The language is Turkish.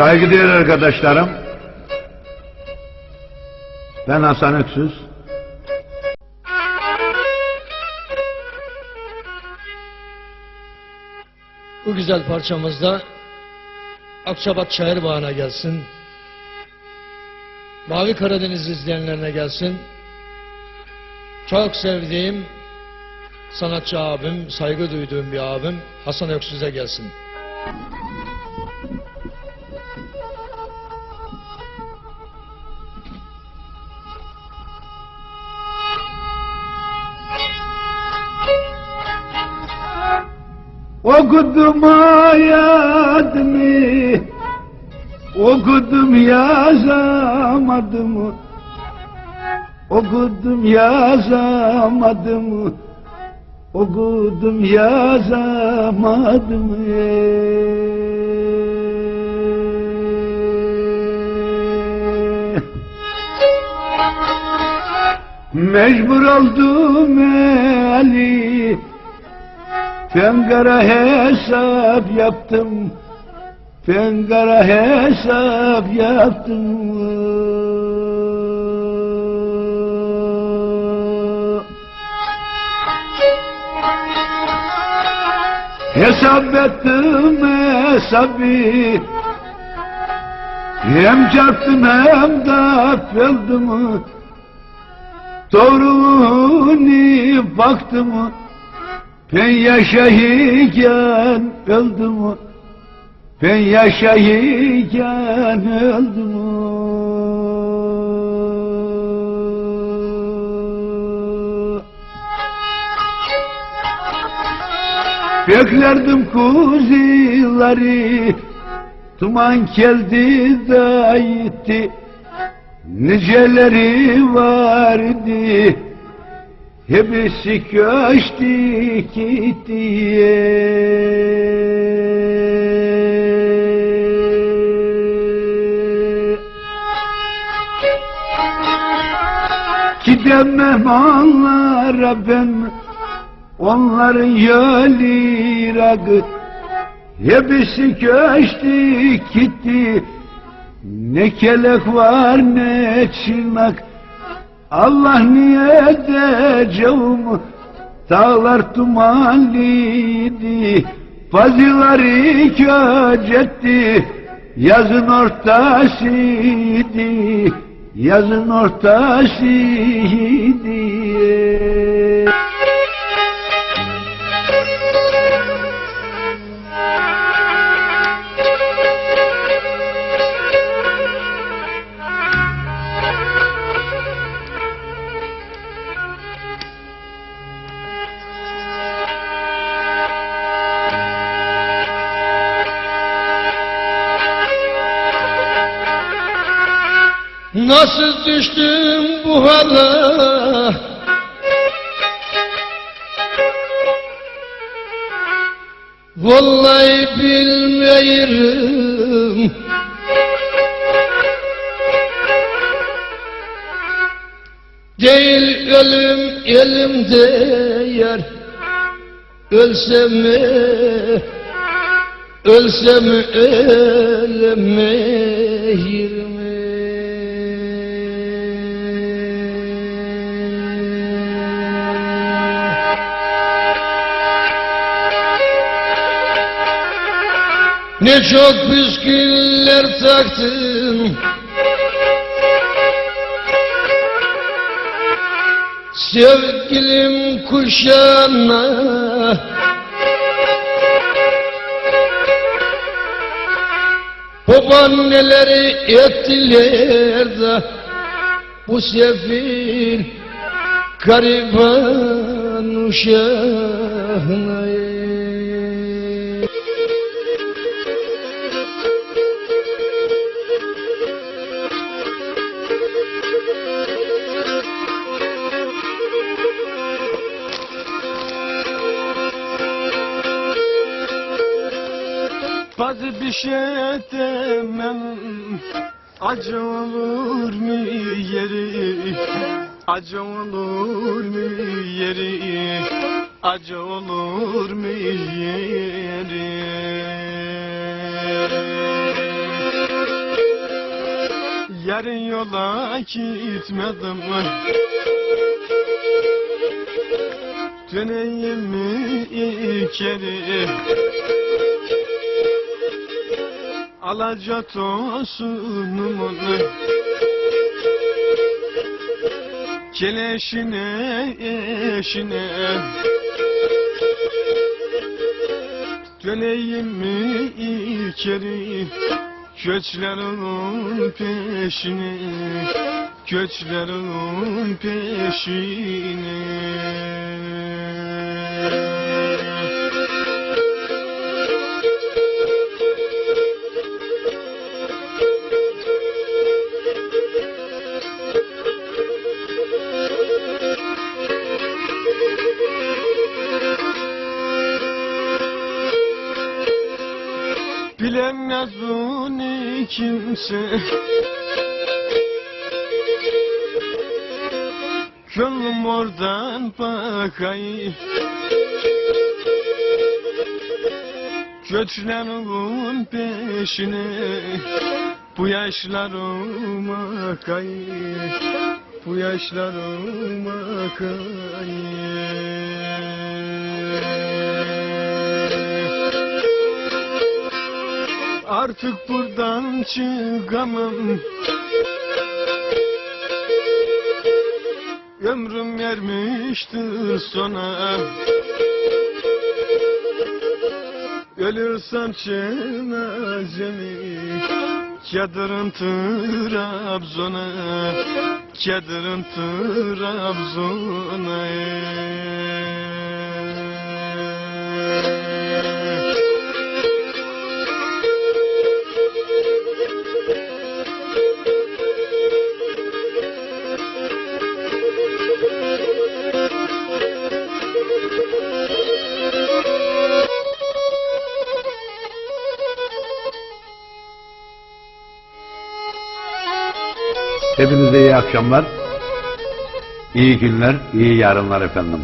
Saygıdeğer arkadaşlarım, ben Hasan Öksüz. Bu güzel parçamızda Akçabat Şair Bağı'na gelsin. Mavi Karadeniz izleyenlerine gelsin. Çok sevdiğim sanatçı abim, saygı duyduğum bir abim Hasan Öksüz'e gelsin. Okudum hayatımı, okudum yazamadım. Okudum yazamadım, okudum yazamadım. Mecbur oldum Ali Fengara hesap yaptım. Fengara hesap yaptım. Hesap ettim hesabı. Hem çarptım hem de feldim Doğruluğunu baktım ben yaşayırken öldüm Ben yaşayırken öldüm Beklerdim kuzileri. Duman geldi da gitti. Niceleri vardı Hepsi göçtü gitti Gidemem onlara ben. Onların yolu rakı Hepsi göçtü gitti. Ne kelek var ne çırnak Allah niye edeceğim Dağlar dumanlıydı Bazıları köcetti Yazın ortasıydı Yazın ortasıydı Nasıl düştüm bu hale Vallahi bilmiyorum. Değil ölüm elimde yer Ölsem mi? Ölsem mi? Ne çok püsküller taktım Sevgilim kuşağına. Babaanneleri ettiler de Bu sefil gariban uşağına Bazı bir şey demem Acı olur mu yeri? Acı olur mu yeri? Acı olur mu yeri? Yarın yola gitmedim. Döneyim mi geri Alaca tosunumun Keleşine eşine. Döneyim mi içeri? Göçlerin peşine. Göçlerin peşine Bilemez bunu kimse. Gönlüm oradan bakay Göçlerin peşine Bu yaşlarıma kay Bu yaşlarıma kay Artık buradan çıkamam. Ömrüm ermiştir sona. Ölürsem cenazemi Kedırın Trabzon'a Kedırın Trabzon'a Hepinize iyi akşamlar, iyi günler, iyi yarınlar efendim.